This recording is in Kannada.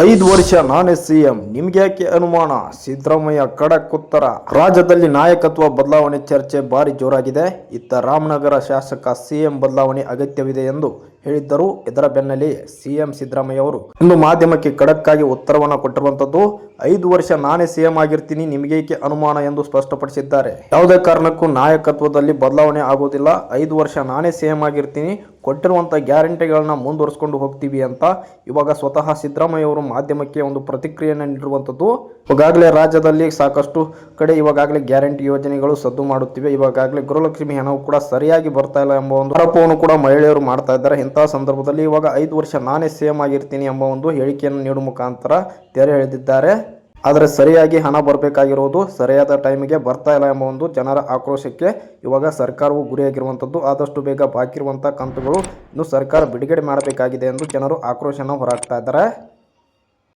ಐದು ವರ್ಷ ನಾನೇ ಸಿಎಂ ನಿಮ್ಗ್ಯಾಕೆ ಅನುಮಾನ? ಸಿದ್ದರಾಮಯ್ಯ ಖಡಕ್ ಉತ್ತರ. ರಾಜ್ಯದಲ್ಲಿ ನಾಯಕತ್ವ ಬದಲಾವಣೆ ಚರ್ಚೆ ಭಾರಿ ಜೋರಾಗಿದೆ. ಇತ್ತ ರಾಮನಗರ ಶಾಸಕ ಸಿಎಂ ಬದಲಾವಣೆ ಅಗತ್ಯವಿದೆ ಎಂದು ಹೇಳಿದ್ದರು. ಇದರ ಬೆನ್ನಲ್ಲೇ ಸಿಎಂ ಸಿದ್ದರಾಮಯ್ಯ ಅವರು ಇಂದು ಮಾಧ್ಯಮಕ್ಕೆ ಖಡಕ್ ಆಗಿ ಉತ್ತರವನ್ನು ಕೊಟ್ಟಿರುವಂತದ್ದು, ಐದು ವರ್ಷ ನಾನೇ ಸಿಎಂ ಆಗಿರ್ತೀನಿ ನಿಮಗೇಕೆ ಅನುಮಾನ ಎಂದು ಸ್ಪಷ್ಟಪಡಿಸಿದ್ದಾರೆ. ಯಾವುದೇ ಕಾರಣಕ್ಕೂ ನಾಯಕತ್ವದಲ್ಲಿ ಬದಲಾವಣೆ ಆಗುವುದಿಲ್ಲ ಐದು ವರ್ಷ ನಾನೇ ಸಿಎಂ ಆಗಿರ್ತೀನಿ ಕೊಟ್ಟಿರುವಂತಹ ಗ್ಯಾರಂಟಿಗಳನ್ನ ಮುಂದುವರಿಸಿಕೊಂಡು ಹೋಗ್ತೀವಿ ಅಂತ ಇವಾಗ ಸ್ವತಃ ಸಿದ್ದರಾಮಯ್ಯ ಅವರು ಮಾಧ್ಯಮಕ್ಕೆ ಒಂದು ಪ್ರತಿಕ್ರಿಯೆಯನ್ನು ನೀಡಿರುವಂಥದ್ದು. ಈಗಾಗಲೇ ರಾಜ್ಯದಲ್ಲಿ ಸಾಕಷ್ಟು ಕಡೆ ಇವಾಗಲೇ ಗ್ಯಾರಂಟಿ ಯೋಜನೆಗಳು ಸದ್ದು ಮಾಡುತ್ತಿವೆ. ಇವಾಗಲೇ ಗೃಹಲಕ್ಷ್ಮಿ ಹಣವು ಕೂಡ ಸರಿಯಾಗಿ ಬರ್ತಾ ಇಲ್ಲ ಎಂಬ ಒಂದು ಆರೋಪವನ್ನು ಕೂಡ ಮಹಿಳೆಯರು ಮಾಡ್ತಾ ಇದ್ದಾರೆ. ಇಂತಹ ಸಂದರ್ಭದಲ್ಲಿ ಇವಾಗ ಐದು ವರ್ಷ ನಾನೇ ಸೇಮ್ ಆಗಿರ್ತೀನಿ ಎಂಬ ಒಂದು ಹೇಳಿಕೆಯನ್ನು ನೀಡುವ ಮುಖಾಂತರ ತೆರೆ ಎಳೆದಿದ್ದಾರೆ. ಆದರೆ ಸರಿಯಾಗಿ ಹಣ ಬರಬೇಕಾಗಿರುವುದು ಸರಿಯಾದ ಟೈಮಿಗೆ ಬರ್ತಾ ಇಲ್ಲ ಎಂಬ ಒಂದು ಜನರ ಆಕ್ರೋಶಕ್ಕೆ ಇವಾಗ ಸರ್ಕಾರವು ಗುರಿಯಾಗಿರುವಂಥದ್ದು. ಆದಷ್ಟು ಬೇಗ ಬಾಕಿರುವಂಥ ಕಂತುಗಳು ಇನ್ನು ಸರ್ಕಾರ ಬಿಡುಗಡೆ ಮಾಡಬೇಕಾಗಿದೆ ಎಂದು ಜನರು ಆಕ್ರೋಶನ ಹೊರಹಾಕ್ತಾ ಇದ್ದಾರೆ.